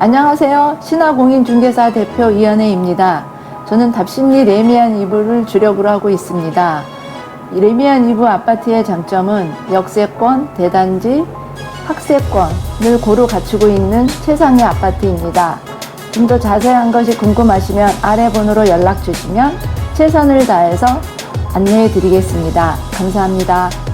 안녕하세요. 신화공인중개사 대표 이현혜입니다. 저는 답심리 레미안 이브를 주력으로 하고 있습니다. 레미안 이브 아파트의 장점은 역세권, 대단지, 학세권을 고루 갖추고 있는 최상의 아파트입니다. 좀 더 자세한 것이 궁금하시면 아래 번호로 연락 주시면 최선을 다해서 안내해 드리겠습니다. 감사합니다.